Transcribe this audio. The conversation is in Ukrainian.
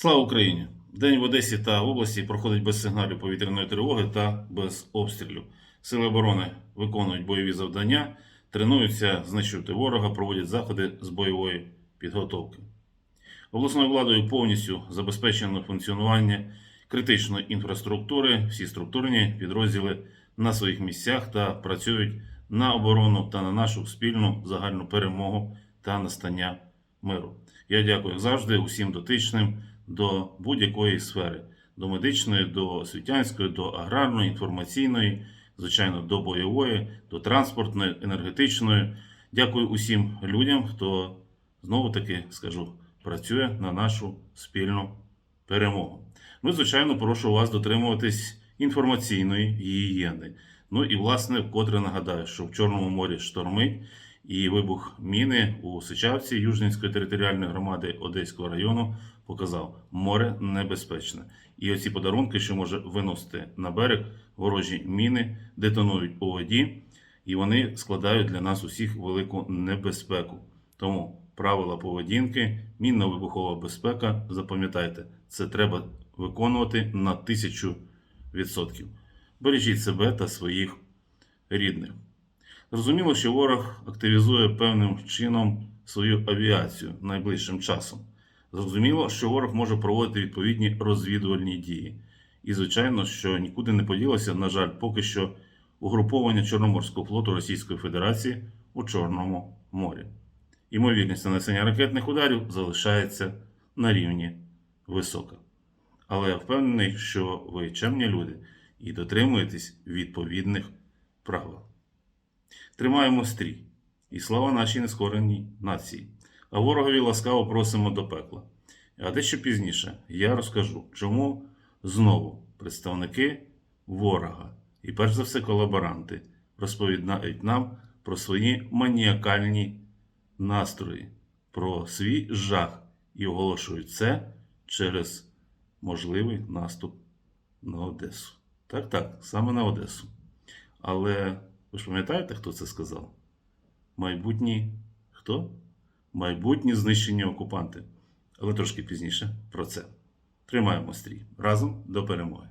Слава Україні! День в Одесі та області проходить без сигналів повітряної тривоги та без обстрілів. Сили оборони виконують бойові завдання, тренуються знищувати ворога, проводять заходи з бойової підготовки. Обласною владою повністю забезпечено функціонування критичної інфраструктури. Всі структурні підрозділи на своїх місцях та працюють на оборону та на нашу спільну загальну перемогу та настання миру. Я дякую завжди усім дотичним до будь-якої сфери: до медичної, до освітянської, до аграрної, інформаційної, звичайно, до бойової, до транспортної, енергетичної. Дякую усім людям, хто знову таки скажу, працює на нашу спільну перемогу. Ну, звичайно, прошу вас дотримуватись інформаційної гігієни. Ну і власне, вкотре нагадаю, що в Чорному морі штормить і вибух міни у Сичавці Южненської територіальної громади Одеського району показав море небезпечне. І оці подарунки, що може виносити на берег ворожі міни, детонують у воді, і вони складають для нас усіх велику небезпеку. Тому правила поведінки, мінно-вибухова безпека, запам'ятайте, це треба виконувати на тисячу відсотків. Бережіть себе та своїх рідних. Зрозуміло, що ворог активізує певним чином свою авіацію найближчим часом. Зрозуміло, що ворог може проводити відповідні розвідувальні дії. І, звичайно, що нікуди не поділося, на жаль, поки що угруповання Чорноморського флоту Російської Федерації у Чорному морі. Ймовірність нанесення ракетних ударів залишається на рівні висока. Але я впевнений, що ви чемні люди і дотримуєтесь відповідних правил. Тримаємо стрій і слава нашій нескореній нації. А ворогові ласкаво просимо до пекла. А дещо пізніше я розкажу, чому знову представники ворога і перш за все колаборанти розповідають нам про свої маніакальні настрої, про свій жах і оголошують це через можливий наступ на Одесу. Так, так, саме на Одесу. Але ви ж пам'ятаєте, хто це сказав? Майбутні хто? Майбутні знищені окупанти. Але трошки пізніше про це. Тримаємо стрій разом до перемоги.